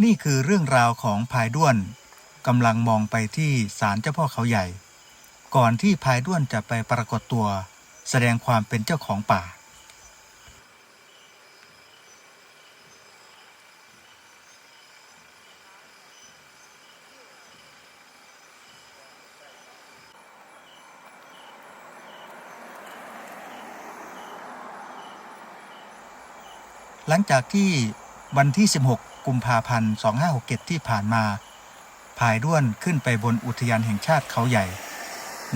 นี่คือเรื่องราวของพายด้วนกำลังมองไปที่ศาลเจ้าพ่อเขาใหญ่ ก่อนที่พายด้วนจะไปปรากฏตัว แสดงความเป็นเจ้าของป่า หลังจากที่ วันที่ 16 กุมภาพันธ์ 2567 ที่ผ่านมาพายด้วนขึ้นไปบนอุทยานแห่งชาติเขาใหญ่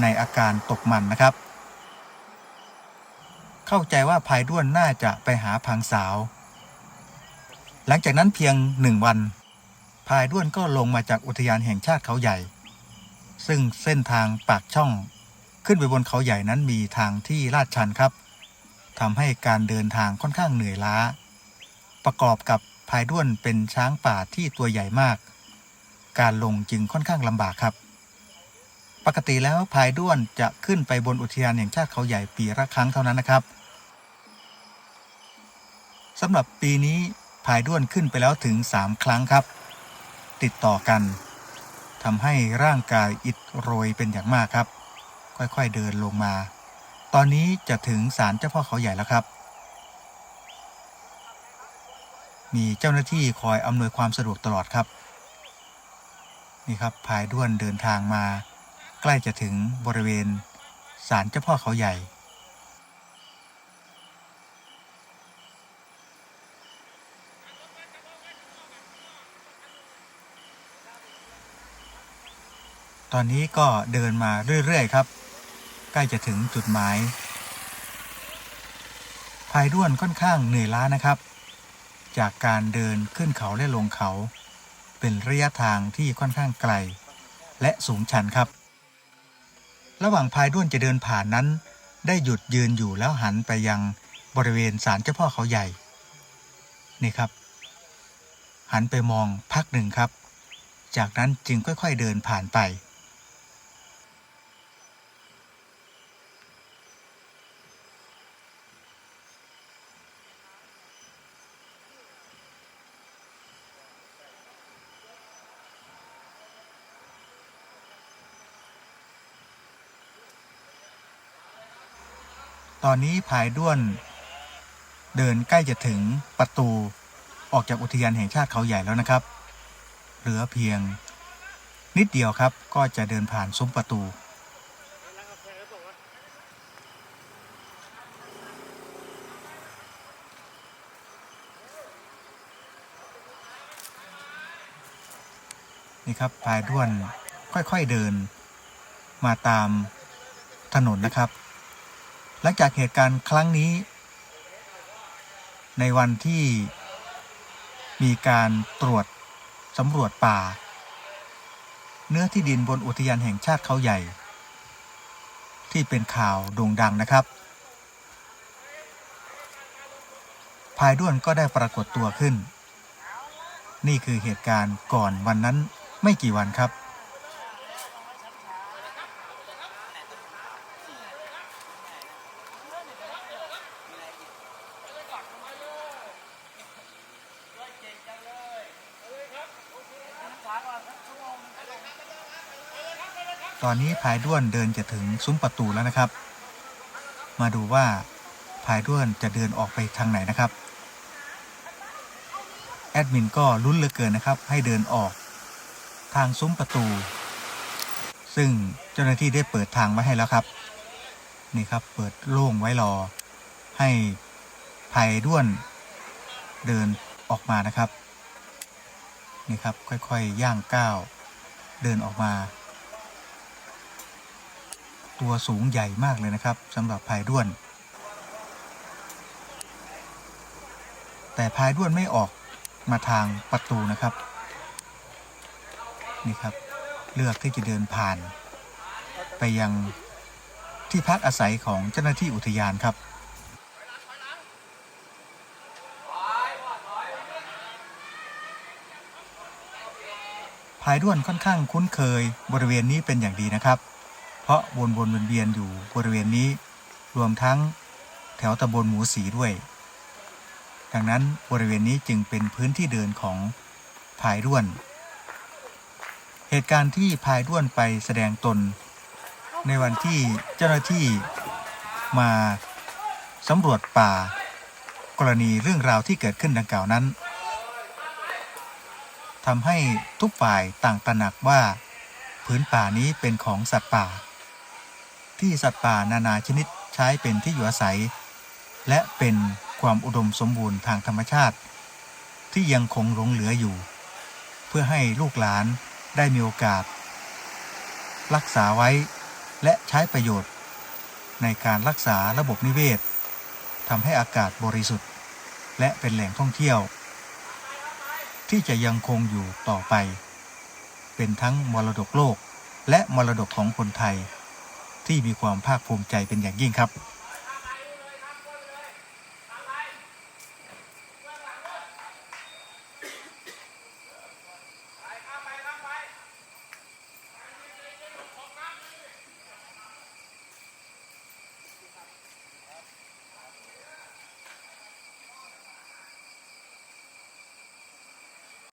ในอาการตกมันนะครับ เข้าใจว่าพายด้วนน่าจะไปหาพังสาว หลังจากนั้นเพียงหนึ่งวันพายด้วนก็ลงมาจากอุทยานแห่งชาติเขาใหญ่ ซึ่งเส้นทางปากช่อง ขึ้นไปบนเขาใหญ่นั้นมีทางที่ลาดชันครับทำให้การเดินทางค่อนข้างเหนื่อยล้า ประกอบกับพายด้วนเป็นช้างป่าที่ตัวใหญ่มาก การลงจึงค่อนข้างลำบากครับ ปกติแล้วพายด้วนจะขึ้นไปบนอุทยานแห่งชาติเขาใหญ่ปีละครั้งเท่านั้นนะครับสำหรับปีนี้พายด้วนขึ้นไปแล้วถึง 3 ครั้งครับ ติดต่อกันทำให้ร่างกายอิดโรยเป็นอย่างมากครับ ค่อยๆเดินลงมา ตอนนี้จะถึงศาลเจ้าพ่อเขาใหญ่แล้วครับ มีเจ้าหน้าที่คอยอำนวยความสะดวกตลอดครับนี่ครับพายด้วนเดินทางมา ใกล้จะถึงบริเวณศาลเจ้าพ่อเขาใหญ่ ตอนนี้ก็เดินมาเรื่อย ๆ ครับ ใกล้จะถึงจุดหมายพายด้วนค่อนข้างเหนื่อยล้านะครับ จากการเดินขึ้นเขาและลงเขา เป็นระยะทางที่ค่อนข้างไกล และสูงชันครับ ระหว่างพายด้วนจะเดินผ่านนั้น ได้หยุดยืนอยู่แล้วหันไปยังบริเวณศาลเจ้าพ่อเขาใหญ่ นี่ครับ หันไปมองพักหนึ่งครับ จากนั้นจึงค่อยๆเดินผ่านไป ตอนนี้พายด้วน เดินใกล้จะถึงประตูออกจากอุทยานแห่งชาติเขาใหญ่แล้วนะครับ เหลือเพียง นิดเดียวครับก็จะเดินผ่านซุ้มประตู นี่ครับพายด้วนค่อยๆเดินมาตามถนนนะครับ หลังจากเหตุการณ์ครั้งนี้ ในวันที่มีการตรวจสำรวจป่า เนื้อที่ดินบนอุทยานแห่งชาติเขาใหญ่ ที่เป็นข่าวโด่งดังนะครับพายด้วนก็ได้ปรากฏตัวขึ้น นี่คือเหตุการณ์ก่อนวันนั้นไม่กี่วันครับ ตอนนี้พายด้วนเดินจะถึงซุ้มประตูแล้วนะครับ มาดูว่าพายด้วนจะเดินออกไปทางไหนนะครับ แอดมินก็ลุ้นเหลือเกินนะครับ ให้เดินออกทางซุ้มประตู ซึ่งเจ้าหน้าที่ได้เปิดทางไว้ให้แล้วครับ นี่ครับเปิดโล่งไว้รอ ให้พายด้วนเดินออกมานะครับ นี่ครับค่อยๆย่างก้าวเดินออกมา ตัวสูงใหญ่มากเลยนะครับสำหรับพายด้วน แต่พายด้วนไม่ออกมาทางประตูนะครับ นี่ครับ เลือกที่จะเดินผ่าน ไปยังที่พักอาศัยของเจ้าหน้าที่อุทยานครับพายด้วนค่อนข้างคุ้นเคยบริเวณนี้เป็นอย่างดีนะครับ เพราะวนวนเวียนๆอยู่บริเวณนี้ รวมทั้งแถวตำบลหมูสีด้วย ดังนั้นบริเวณนี้จึงเป็นพื้นที่เดินของพายด้วน เหตุการณ์ที่พายด้วนไปแสดงตน ในวันที่เจ้าหน้าที่มาสำรวจป่า กรณีเรื่องราวที่เกิดขึ้นดังกล่าวนั้นทำให้ทุกฝ่ายต่างตระหนักว่า พื้นป่านี้เป็นของสัตว์ป่า ที่สัตว์ป่านานาชนิดใช้เป็นที่อยู่อาศัย และเป็นความอุดมสมบูรณ์ทางธรรมชาติ ที่ยังคงหลงเหลืออยู่ เพื่อให้ลูกหลานได้มีโอกาส รักษาไว้และใช้ประโยชน์ ในการรักษาระบบนิเวศทำให้อากาศบริสุทธิ์ และเป็นแหล่งท่องเที่ยว ที่จะยังคงอยู่ต่อไป เป็นทั้งมรดกโลกและมรดกของคนไทย ที่มีความภาคภูมิใจเป็นอย่างยิ่งครับ